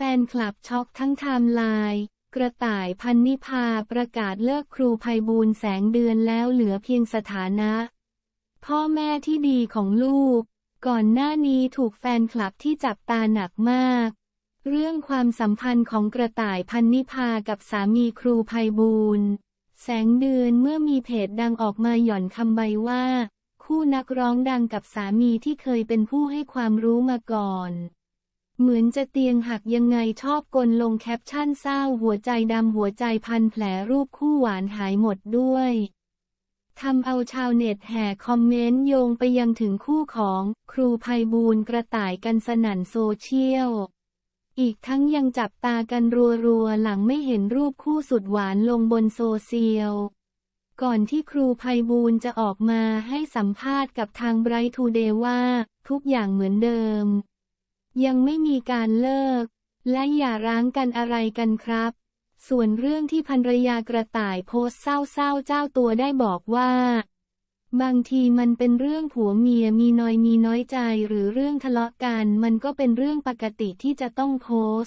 แฟนคลับช็อกทั้งไทม์ไลน์กระต่ายพันนิพาประกาศเลิกครูภัยบูลแสงเดือนแล้วเหลือเพียงสถานะ พ่อแม่ที่ดีของลูก ก่อนหน้านี้ถูกแฟนคลับที่จับตาหนักมาก เรื่องความสัมพันธ์ของกระต่ายพันนิพากับสามีครูภัยบูลแสงเดือนเมื่อมีเพจดังออกมาหย่อนคำใบว่า คู่นักร้องดังกับสามีที่เคยเป็นผู้ให้ความรู้มาก่อน เหมือนจะเตียงหักยังไงชอบกลลงแคปชั่นเศร้าหัวใจดำหัวใจพันแผลรูปคู่หวานหายหมดด้วยทำเอาชาวเน็ตแห่คอมเมนต์โยงไปยังถึงคู่ของครูภัยบูลกระต่ายกันสนั่นโซเชียล อีกทั้งยังจับตากันรัวๆ หลังไม่เห็นรูปคู่สุดหวานลงบนโซเชียล ก่อนที่ครูภัยบูลจะออกมาให้สัมภาษณ์กับทางไบรท์ทูเดย์ว่า ทุกอย่างเหมือนเดิม ยังไม่มีการเลิก และอย่าร้างกันอะไรกันครับ ส่วนเรื่องที่ภรรยากระต่ายโพสเศร้าๆเจ้าตัวได้บอกว่า บางทีมันเป็นเรื่องผัวเมียมีน้อยมีน้อยใจหรือเรื่องทะเลาะกันมันก็เป็นเรื่องปกติที่จะต้องโพส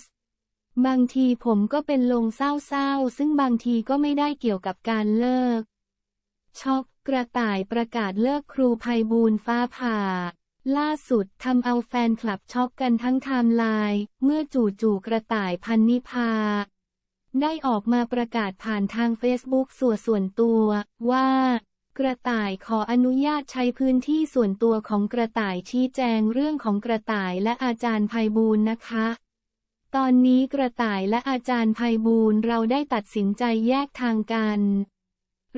บางทีผมก็เป็นลงเศร้าๆ ซึ่งบางทีก็ไม่ได้เกี่ยวกับการเลิก ช็อกกระต่ายประกาศเลิกครูภัยบูลฟ้าผ่า ล่าสุดทำเอาแฟนคลับช็อกกันทั้งไทม์ไลน์เมื่อจู่ๆกระต่ายพันนิพา ได้ออกมาประกาศผ่านทางเฟซบุ๊กส่วนส่วนตัวว่า กระต่ายขออนุญาตใช้พื้นที่ส่วนตัวของกระต่ายชี้แจงเรื่องของกระต่ายและอาจารย์ภัยบูลนะคะ ตอนนี้กระต่ายและอาจารย์ภัยบูลเราได้ตัดสินใจแยกทางกัน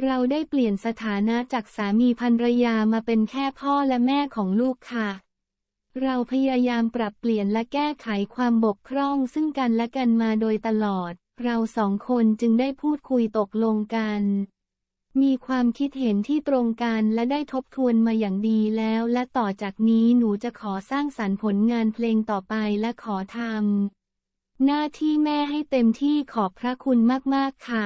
เราได้เปลี่ยนสถานะจากสามีภรรยามาเป็นแค่พ่อและแม่ของลูกค่ะ เราพยายามปรับเปลี่ยนและแก้ไขความบกพร่องซึ่งกันและกันมาโดยตลอด เราสองคนจึงได้พูดคุยตกลงกัน มีความคิดเห็นที่ตรงกันและได้ทบทวนมาอย่างดีแล้ว และต่อจากนี้หนูจะขอสร้างสรรค์ผลงานเพลงต่อไปและขอทำหน้าที่แม่ให้เต็มที่ขอบพระคุณมากๆค่ะ